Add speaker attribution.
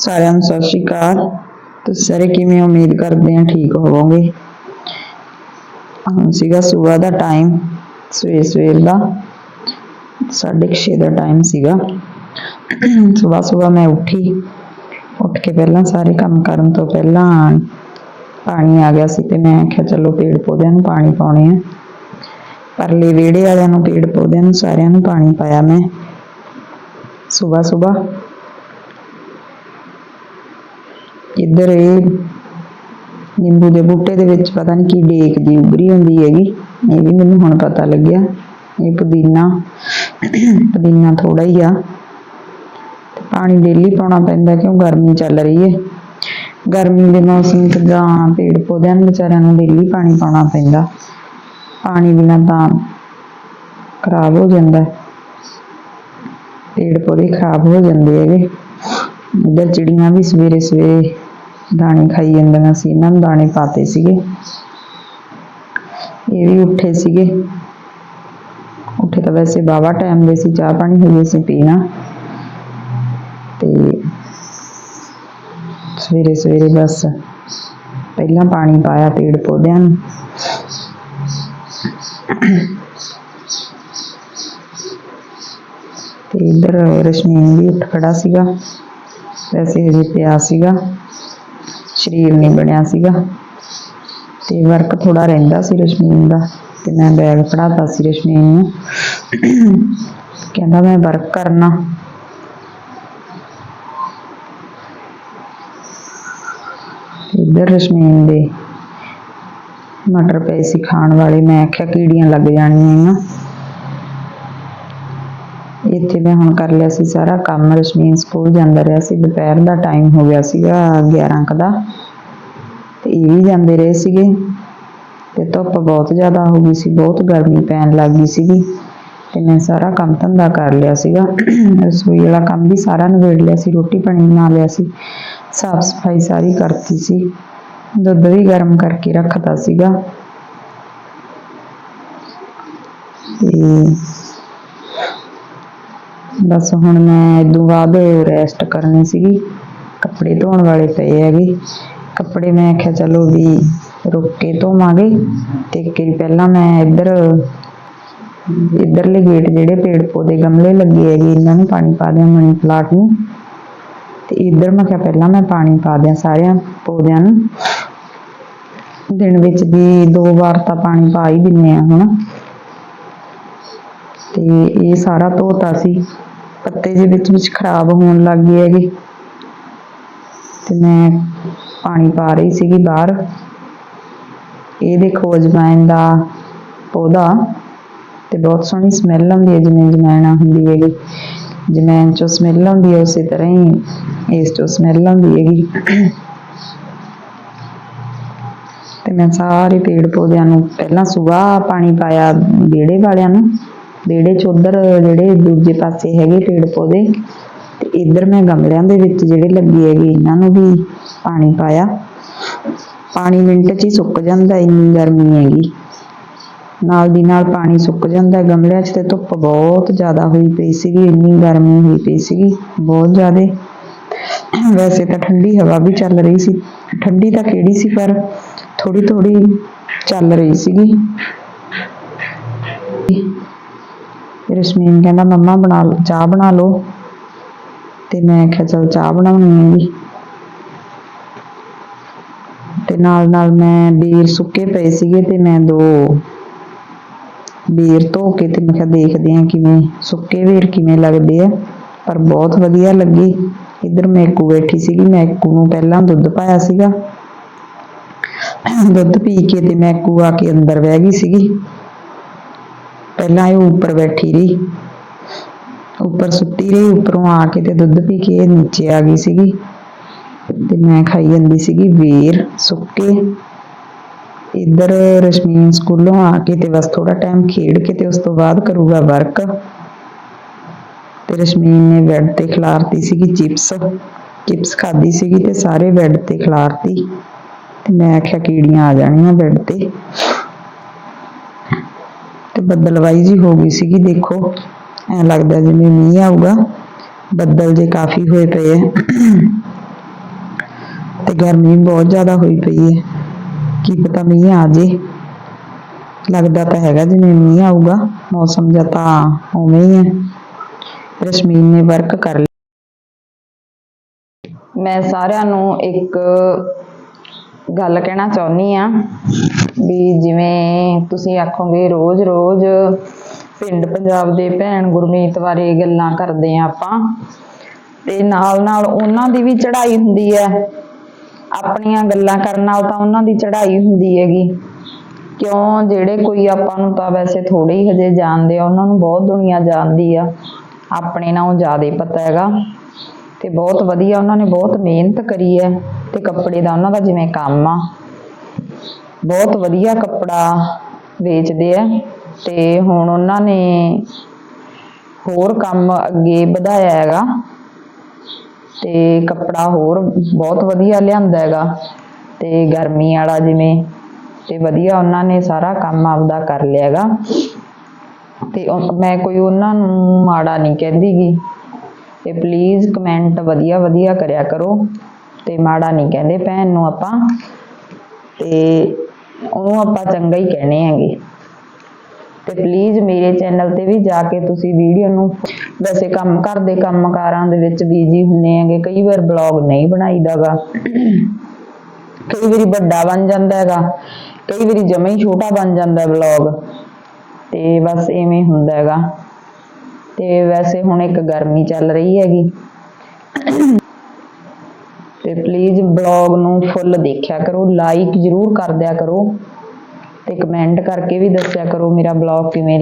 Speaker 1: ਸਾਰਿਆਂ ਨੂੰ ਸਤਿ ਸ਼੍ਰੀ ਅਕਾਲ। ਤੁਸੀਂ ਸਾਰੇ ਕਿਵੇਂ ਉਮੀਦ ਕਰਦੇ ਆ ਠੀਕ ਹੋਵੋਗੇ। ਹੁਣ ਸੀਗਾ ਸਵੇਰ ਦਾ ਟਾਈਮ ਸਵੇਰ ਸਵੇਰ ਦਾ। ਸਾਢੇ ਕੁ ਛੇ ਦਾ ਟਾਈਮ ਸੀਗਾ। ਸਵੇਰ ਸਵੇਰ ਮੈਂ ਉੱਠੀ। ਉੱਠ ਕੇ ਪਹਿਲਾਂ ਸਾਰੇ ਕੰਮ ਕਰਨ ਤੋਂ ਪਹਿਲਾਂ ਪਾਣੀ ਆ ਗਿਆ ਸੀ ਤੇ ਮੈਂ ਆਖਿਆ, ਚਲੋ ਪੇੜ ਪੌਦਿਆਂ ਨੂੰ ਪਾਣੀ ਪਾਉਣੇ ਆ। ਪਰਲੇ ਵਿਹੜੇ ਵਾਲਿਆਂ ਨੂੰ, ਪੇੜ ਪੌਦਿਆਂ ਨੂੰ ਸਾਰਿਆਂ ਨੂੰ ਪਾਣੀ ਪਾਇਆ ਮੈਂ। ਸਵੇਰ ਸਵੇਰ ਇੱਧਰ ਇਹ ਨਿੰਬੂ ਦੇ ਬੂਟੇ ਦੇ ਵਿੱਚ ਪਤਾ ਨਹੀਂ ਕੀ ਡੇਕ ਜੀ ਉਭਰੀ ਹੁੰਦੀ ਹੈਗੀ। ਇਹ ਵੀ ਮੈਨੂੰ ਹੁਣ ਪਤਾ ਲੱਗਿਆ। ਇਹ ਪੁਦੀਨਾ। ਪੁਦੀਨਾ ਥੋੜਾ ਹੀ ਆ। ਪਾਣੀ ਡੇਲੀ ਪਾਉਣਾ ਪੈਂਦਾ ਕਿਉਂ? ਗਰਮੀ ਚੱਲ ਰਹੀ ਹੈ ਗਰਮੀ ਦੇ ਮੌਸਮ 'ਚ ਜਾਂ ਪੇੜ ਪੌਦਿਆਂ ਨੂੰ ਵਿਚਾਰਿਆਂ ਨੂੰ ਡੇਲੀ ਪਾਣੀ ਪਾਉਣਾ ਪੈਂਦਾ। ਪਾਣੀ ਬਿਨਾਂ ਤਾਂ ਖਰਾਬ ਹੋ ਜਾਂਦਾ। ਪੇੜ ਪੌਦੇ ਖਰਾਬ ਹੋ ਜਾਂਦੇ ਹੈਗੇ। ਇੱਧਰ ਚਿੜੀਆਂ ਵੀ ਸਵੇਰੇ ਸਵੇਰੇ ਦਾਣੇ ਖਾਈ ਜਾਂਦੀਆਂ ਸੀ ਇਹਨਾਂ ਨੂੰ ਦਾਣੇ ਪਾਤੇ ਸੀਗੇ। ਇਹ ਵੀ ਉੱਠੇ ਸੀਗੇ। ਉੱਠੇ ਤਾਂ ਵੈਸੇ ਬਾਵਾ ਟਾਈਮ ਦੇ ਸੀ, ਚਾਹ ਪਾਣੀ ਹੋਈ ਸੀ ਪੀਣਾ। ਤੇ ਸਵੇਰੇ ਸਵੇਰੇ ਬਸ ਪਹਿਲਾਂ ਪਾਣੀ ਪਾਇਆ ਪੇੜ ਪੌਦਿਆਂ ਨੂੰ। ਤੇ ਇੱਧਰ ਰਸ਼ਮੀਨ ਵੀ ਉੱਠ ਖੜਾ ਸੀਗਾ। ਵੈਸੇ ਹਜੇ ਪਿਆ ਸੀਗਾ। ਸਰੀਰ ਨਹੀਂ ਬਣਿਆ ਸੀਗਾ। ਤੇ ਵਰਕ ਥੋੜਾ ਰਹਿੰਦਾ ਸੀ ਰਸ਼ਮੀਨ ਦਾ ਤੇ ਮੈਂ ਬੈਗ ਫੜਾਤਾ ਸੀ ਰਸ਼ਮੀਨ ਨੂੰ। ਕਹਿੰਦਾ ਮੈਂ ਵਰਕ ਕਰਨਾ। ਇੱਧਰ ਰਸ਼ਮੀਨ ਦੇ ਮਟਰ ਪਏ ਸੀ ਖਾਣ ਵਾਲੇ। ਮੈਂ ਆਖਿਆ, ਕੀੜੀਆਂ ਲੱਗ ਜਾਣੀਆਂ ਆ। ਇੱਥੇ ਮੈਂ ਹੁਣ ਕਰ ਲਿਆ ਸੀ ਸਾਰਾ ਕੰਮ। ਰਸ਼ਮੀਨ ਸਕੂਲ ਜਾਂਦਾ ਰਿਹਾ ਸੀ। ਦੁਪਹਿਰ ਦਾ ਟਾਈਮ ਹੋ ਗਿਆ ਸੀਗਾ 11 ਕ ਦਾ। ਤੇ ਇਹ ਵੀ ਜਾਂਦੇ ਰਹੇ ਸੀਗੇ। ਤੇ ਧੁੱਪ ਬਹੁਤ ਜ਼ਿਆਦਾ ਹੋ ਗਈ ਸੀ। ਬਹੁਤ ਗਰਮੀ ਪੈਣ ਲੱਗ ਗਈ ਸੀਗੀ। ਤੇ ਮੈਂ ਸਾਰਾ ਕੰਮ ਧੰਦਾ ਕਰ ਲਿਆ ਸੀਗਾ। ਰਸੋਈ ਵਾਲਾ ਕੰਮ ਵੀ ਸਾਰਾ ਨਿਬੇੜ ਲਿਆ ਸੀ। ਰੋਟੀ ਪਾਣੀ ਬਣਾ ਲਿਆ ਸੀ। ਸਾਫ਼ ਸਫ਼ਾਈ ਸਾਰੀ ਕਰਤੀ ਸੀ। ਦੁੱਧ ਵੀ ਗਰਮ ਕਰਕੇ ਰੱਖਤਾ ਸੀਗਾ। ਤੇ ਬਸ ਹੁਣ ਮੈਂ ਇਦੋਂ ਬਾਅਦ ਰੈਸਟ ਕਰਨੀ ਸੀਗੀ। ਕੱਪੜੇ ਧੋਣ ਵਾਲੇ ਪਏ ਹੈਗੇ। ਕੱਪੜੇ ਮੈਂ ਆਖਿਆ ਚਲੋ ਵੀ ਰੁੱਕ ਕੇ ਧੋਵਾਂਗੇ। ਤੇ ਕਿ ਪਹਿਲਾਂ ਮੈਂ ਇੱਧਰ, ਇੱਧਰਲੇ ਗੇਟ ਜਿਹੜੇ ਪੇੜ ਪੌਦੇ ਗਮਲੇ ਲੱਗੇ ਹੈਗੇ, ਇਹਨਾਂ ਨੂੰ ਪਾਣੀ ਪਾ ਦਿਆਂ ਮਨੀ ਪਲਾਟ ਨੂੰ। ਤੇ ਇੱਧਰ ਮੈਂ ਕਿਹਾ ਪਹਿਲਾਂ ਮੈਂ ਪਾਣੀ ਪਾ ਦਿਆਂ ਸਾਰਿਆਂ ਪੌਦਿਆਂ ਨੂੰ। ਦਿਨ ਵਿੱਚ ਵੀ ਦੋ ਵਾਰ ਤਾਂ ਪਾਣੀ ਪਾ ਹੀ ਦਿੰਨੇ ਆ ਹੁਣ ਤੇ ਇਹ ਸਾਰਾ ਧੋਤਾ ਸੀ। ਪੱਤੇ ਜਿਹੇ ਵਿੱਚ ਵਿੱਚ ਖਰਾਬ ਹੋਣ ਲੱਗ ਗਏ ਹੈਗੇ। ਤੇ ਮੈਂ ਪਾਣੀ ਪਾ ਰਹੀ ਸੀਗੀ ਬਾਹਰ। ਇਹ ਦੇਖੋ ਅਜਵਾਇਨ ਦਾ ਪੌਦਾ। ਤੇ ਬਹੁਤ ਸੋਹਣੀ ਸਮੈਲ ਆਉਂਦੀ ਹੈ, ਜਿਵੇਂ ਜਮੈਣ ਹੁੰਦੀ ਹੈਗੀ। ਜਮੈਨ ਚੋਂ ਸਮੈਲ ਆਉਂਦੀ ਹੈ, ਉਸੇ ਤਰ੍ਹਾਂ ਹੀ ਇਸ ਚੋਂ ਸਮੈਲ ਆਉਂਦੀ ਹੈਗੀ। ਤੇ ਮੈਂ ਸਾਰੇ ਪੇੜ ਪੌਦਿਆਂ ਨੂੰ ਪਹਿਲਾਂ ਸਵੇਰ ਪਾਣੀ ਪਾਇਆ, ਵਿਹੜੇ ਵਾਲਿਆਂ ਨੂੰ। ਵਿਹੜੇ ਚ ਉਧਰ ਜਿਹੜੇ ਦੂਜੇ ਪਾਸੇ ਹੈਗੇ ਪੇੜ ਪੌਦੇ, ਤੇ ਇੱਧਰ ਮੈਂ ਗਮਲਿਆਂ ਦੇ ਵਿੱਚ ਜਿਹੜੇ ਲੱਗੇ ਹੈਗੇ, ਇਹਨਾਂ ਨੂੰ ਵੀ ਪਾਣੀ ਪਾਇਆ। ਪਾਣੀ ਮਿੰਟ 'ਚ ਹੀ ਸੁੱਕ ਜਾਂਦਾ, ਇੰਨੀ ਗਰਮੀ ਹੈਗੀ। ਨਾਲ ਦੀ ਨਾਲ ਪਾਣੀ ਸੁੱਕ ਜਾਂਦਾ, ਗਮਲਿਆਂ 'ਚ ਤੇ ਧੁੱਪ ਬਹੁਤ ਜ਼ਿਆਦਾ ਹੋਈ ਪਈ ਸੀਗੀ, ਇੰਨੀ ਗਰਮੀ ਹੋਈ ਪਈ ਸੀਗੀ, ਬਹੁਤ ਜ਼ਿਆਦਾ। ਵੈਸੇ ਤਾਂ ਠੰਡੀ ਹਵਾ ਵੀ ਚੱਲ ਰਹੀ ਸੀ, ਠੰਡੀ ਤਾਂ ਕਿਹੜੀ ਸੀ, ਪਰ ਥੋੜੀ ਥੋੜੀ ਚੱਲ ਰਹੀ ਸੀਗੀ। ਤੇ ਰਸ਼ਮੀਨ ਕਹਿੰਦਾ, ਮੰਮਾ, ਬਣਾ ਲਓ, ਚਾਹ ਬਣਾ ਲਓ। ਤੇ ਮੈਂ ਕਿਹਾ, ਚਲ ਚਾਹ ਬਣਾਉਣੀ ਹੈਗੀ ਤੇ ਨਾਲ ਨਾਲ ਮੈਂ ਬੀਰ ਸੁੱਕੇ ਪਏ ਸੀਗੇ ਤੇ ਮੈਂ ਦੋ ਬੀਰ ਧੋ ਕੇ ਤੇ ਮੈਂ ਕਿਹਾ, ਦੇਖਦੇ ਆ ਕਿਵੇਂ ਸੁੱਕੇ ਬੀਰ ਕਿਵੇਂ ਲੱਗਦੇ ਆ। ਪਰ ਬਹੁਤ ਵਧੀਆ ਲੱਗੇ। ਇੱਧਰ ਮੈਕੂ ਬੈਠੀ ਸੀਗੀ ਮੈਕੂ ਨੂੰ ਪਹਿਲਾਂ ਦੁੱਧ ਪਾਇਆ ਸੀਗਾ। ਦੁੱਧ ਪੀ ਕੇ ਤੇ ਮੈਕੂ ਆ ਕੇ ਅੰਦਰ ਬਹਿ ਗਈ ਸੀਗੀ। ਪਹਿਲਾਂ ਇਹ ਉੱਪਰ ਬੈਠੀ ਰਹੀ। ਉੱਪਰ ਸੁੱਤੀ ਰਹੀ, ਉੱਪਰੋਂ ਆ ਕੇ ਤੇ ਦੁੱਧ ਪੀ ਕੇ ਨੀਚੇ ਆ ਗਈ ਸੀਗੀ। ਤੇ ਮੈਂ ਖਾਈ ਜਾਂਦੀ ਸੀਗੀ ਵੇਰ ਸੁੱਕੇ ਇੱਧਰ ਰਸ਼ਮੀਨ ਸਕੂਲੋਂ ਆ ਕੇ ਤੇ ਬਸ ਥੋੜਾ ਟਾਈਮ ਖੇਡ ਕੇ ਤੇ ਉਸ ਤੋਂ ਬਾਅਦ ਕਰੂਗਾ ਵਰਕ ਤੇ ਰਸ਼ਮੀਨ ਨੇ ਬੈੱਡ ਤੇ ਖਿਲਾਰਤੀ ਸੀਗੀ ਚਿਪਸ ਚਿਪਸ ਖਾਦੀ ਸੀਗੀ ਤੇ ਸਾਰੇ ਬੈੱਡ ਤੇ ਖਿਲਾਰਤੀ। ਤੇ ਮੈਂ ਆਖਿਆ, ਕੀੜੀਆਂ ਆ ਜਾਣੀਆਂ ਬੈੱਡ ਤੇ। ਤੇ ਬੱਦਲਵਾਈ ਜੀ ਹੋ ਗਈ ਸੀਗੀ, ਦੇਖੋ। ਐ ਲੱਗਦਾ ਜਿਵੇਂ ਮੀਂਹ ਆਊਗਾ। ਬੱਦਲ ਜੇ ਕਾਫੀ ਹੋਏ ਪਏ ਆ ਤੇ ਗਰਮੀ ਬਹੁਤ ਜ਼ਿਆਦਾ ਹੋਈ ਪਈ ਹੈ ਕੀ ਪਤਾ ਮੀਂਹ ਆ ਜੇ। ਲੱਗਦਾ ਤਾਂ ਹੈਗਾ ਜਿਵੇਂ ਮੀਂਹ ਆਊਗਾ। ਮੌਸਮ ਜਾਂ ਤਾਂ ਉਵੇਂ ਹੀ ਹੈ ਰਸ਼ਮੀਨ ਨੇ ਵਰਕ ਕਰ ਲਿਆ। ਮੈਂ ਸਾਰਿਆਂ ਨੂੰ ਇੱਕ ਗੱਲ ਕਹਿਣਾ ਚਾਹੁੰਦੀ ਆ। ਵੀ ਜਿਵੇਂ ਤੁਸੀਂ ਆਖੋਗੇ ਰੋਜ਼-ਰੋਜ਼ ਪਿੰਡ ਪੰਜਾਬ ਦੇ ਭੈਣ ਗੁਰਮੀਤ ਬਾਰੇ ਗੱਲਾਂ ਕਰਦੇ ਆ ਆਪਾਂ, ਤੇ ਨਾਲ-ਨਾਲ ਉਹਨਾਂ ਦੀ ਵੀ ਚੜ੍ਹਾਈ ਹੁੰਦੀ ਹੈ। ਆਪਣੀਆਂ ਗੱਲਾਂ ਕਰਨ ਨਾਲ ਤਾਂ ਉਹਨਾਂ ਦੀ ਚੜ੍ਹਾਈ ਹੁੰਦੀ ਹੈਗੀ। ਕਿਉਂ? ਜਿਹੜੇ ਕੋਈ ਆਪਾਂ ਨੂੰ ਤਾਂ ਵੈਸੇ ਥੋੜੇ ਹੀ ਹਜੇ ਜਾਣਦੇ ਆ, ਉਹਨਾਂ ਨੂੰ ਬਹੁਤ ਦੁਨੀਆ ਜਾਣਦੀ ਆ। ਆਪਣੇ ਨਾਲੋਂ ਜ਼ਿਆਦਾ ਪਤਾ ਹੈਗਾ। ਤੇ ਬਹੁਤ ਵਧੀਆ ਉਹਨਾਂ ਨੇ ਬਹੁਤ ਮਿਹਨਤ ਕਰੀ ਹੈ, ਤੇ ਕੱਪੜੇ ਦਾ ਉਹਨਾਂ ਦਾ ਜਿਵੇਂ ਕੰਮ ਆ। ਬਹੁਤ ਵਧੀਆ ਕੱਪੜਾ ਵੇਚਦੇ ਆ ਤੇ ਹੁਣ ਉਹਨਾਂ ਨੇ ਹੋਰ ਕੰਮ ਅੱਗੇ ਵਧਾਇਆ ਹੈਗਾ ਤੇ ਕੱਪੜਾ ਹੋਰ ਬਹੁਤ ਵਧੀਆ ਲਿਆਂਦਾ ਹੈਗਾ ਤੇ ਗਰਮੀ ਵਾਲਾ ਜਿਵੇਂ ਤੇ ਵਧੀਆ ਉਹਨਾਂ ਨੇ ਸਾਰਾ ਕੰਮ ਆਪਦਾ ਕਰ ਲਿਆ ਹੈਗਾ। ਤੇ ਮੈਂ ਕੋਈ ਉਹਨਾਂ ਨੂੰ ਮਾੜਾ ਨਹੀਂ ਕਹਿੰਦੀ ਗੀ। ਤੇ ਪਲੀਜ਼ ਕਮੈਂਟ ਵਧੀਆ ਵਧੀਆ ਕਰਿਆ ਕਰੋ ਤੇ ਮਾੜਾ ਨਹੀਂ ਕਹਿੰਦੇ ਭੈਣ ਨੂੰ ਆਪਾਂ। ਤੇ ਉਹਨੂੰ ਆਪਾਂ ਚੰਗਾ ਹੀ ਕਹਿਣੇ ਹੈਗੇ। ਤੇ ਪਲੀਜ਼ ਮੇਰੇ ਚੈਨਲ ਤੇ ਵੀ ਜਾ ਕੇ ਤੁਸੀਂ ਵੀਡੀਓ ਨੂੰ ਵੈਸੇ ਕੰਮ, ਘਰ ਦੇ ਕੰਮਕਾਰਾਂ ਦੇ ਵਿੱਚ ਬੀਜੀ ਹੁੰਨੇ ਹੈਗੇ। ਕਈ ਵਾਰ ਬਲੌਗ ਨਹੀਂ ਬਣਾਈਦਾਗਾ। ਕਈ ਵਾਰੀ ਵੱਡਾ ਬਣ ਜਾਂਦਾ ਹੈਗਾ। ਕਈ ਵਾਰੀ ਜਮਾ ਹੀ ਛੋਟਾ ਬਣ ਜਾਂਦਾ ਬਲੌਗ ਤੇ ਬਸ ਐਵੇਂ ਹੁੰਦਾ ਹੈਗਾ। ਤੇ ਵੈਸੇ ਹੁਣ ਇੱਕ ਗਰਮੀ ਚੱਲ ਰਹੀ ਹੈਗੀ। ਤੇ ਪਲੀਜ਼ ਬਲੌਗ ਨੂੰ ਫੁੱਲ ਦੇਖਿਆ ਕਰੋ ਲਾਈਕ ਜ਼ਰੂਰ ਕਰ ਦਿਆ ਕਰੋ ਤੇ ਕਮੈਂਟ ਕਰਕੇ ਵੀ ਦੱਸਿਆ ਕਰੋ ਮੇਰਾ ਬਲੌਗ ਕਿਵੇਂ